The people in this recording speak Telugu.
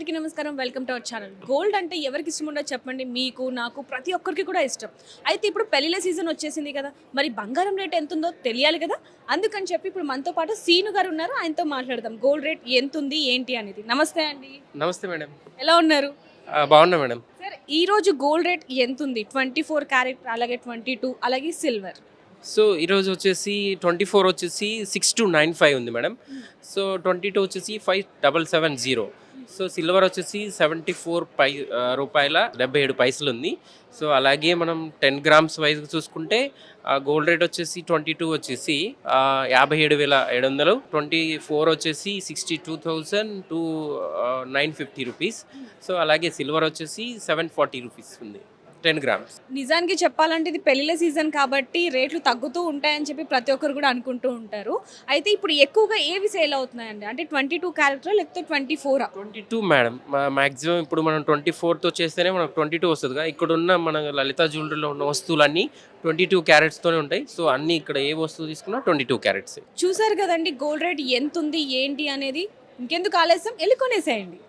అందరికీ నమస్కారం. Welcome to our channel. Gold అంటే ఎవరికి ఇష్టం ఉండదో చెప్పండి. మీకు నాకు ప్రతి ఒక్కరికి కూడా ఇష్టం. అయితే ఇప్పుడు పెళ్ళిళ్ళ సీజన్ వచ్చేసింది కదా. మరి బంగారం రేట్ ఎంత ఉందో తెలియాలి కదా. అందుకని చెప్పి ఇప్పుడు మనతో పాటు సీను గారు ఉన్నారు. ఆయనతో మాట్లాడదాం. గోల్డ్ రేట్ ఎంత ఉంది ఏంటి అనేది. నమస్తే అండి. నమస్తే మేడం. ఎలా ఉన్నారు? బాగున్నా మేడం. సార్ ఈ రోజు గోల్డ్ రేట్ ఎంత ఉంది ట్వంటీ ఫోర్ క్యారెట్ అలాగే ట్వంటీ టూ అలాగే సిల్వర్. సో ఈరోజు వచ్చేసి ట్వంటీ ఫోర్ వచ్చేసి సిక్స్ టు నైన్ ఫైవ్ ఉంది మేడం. సో ట్వంటీ టూ వచ్చేసి five double seven zero. So silver వచ్చేసి సెవెంటీ ఫోర్ పై రూపాయల డెబ్బై ఏడు పైసలు ఉంది సో అలాగే మనం టెన్ గ్రామ్స్ వైజ్ చూసుకుంటే గోల్డ్ రేట్ వచ్చేసి ట్వంటీ టూ వచ్చేసి యాభై ఏడు వేల ఏడు వందలు. ట్వంటీ ఫోర్ వచ్చేసి sixty two thousand two nine fifty rupees. So అలాగే సిల్వర్ వచ్చేసి సెవెన్ ఫార్టీ రూపీస్ ఉంది. Ten grams. నిజానికి చెప్పాలంటే ఇది పెళ్ళిళ్ళ సీజన్ కాబట్టి రేట్లు తగ్గుతూ ఉంటాయని చెప్పి ప్రతి ఒక్కరు కూడా అనుకుంటూ ఉంటారు. అయితే ఇప్పుడు ఎక్కువగా ఏవి సేల్ అవుతున్నాయండి? అంటే ట్వంటీ టూ క్యారెక్టర్ లేకపోతే twenty four? Twenty two madam. Maximum ఇప్పుడు మనం ట్వంటీ ఫోర్తో చేస్తేనే మనకు ట్వంటీ టూ వస్తుంది ఇక్కడ ఉన్న మన లలిత జ్యువెలరీలో ఉన్న వస్తువులన్నీ ట్వంటీ టూ క్యారెట్స్తోనే ఉంటాయి. సో అన్నీ ఇక్కడ ఏ వస్తువు తీసుకున్నా ట్వంటీ టూ క్యారెట్స్. చూసారు కదండి గోల్డ్ రేట్ ఎంత ఉంది ఏంటి అనేది? ఇంకెందుకు ఆలస్యం? వెళ్ళి కొనేసేయండి.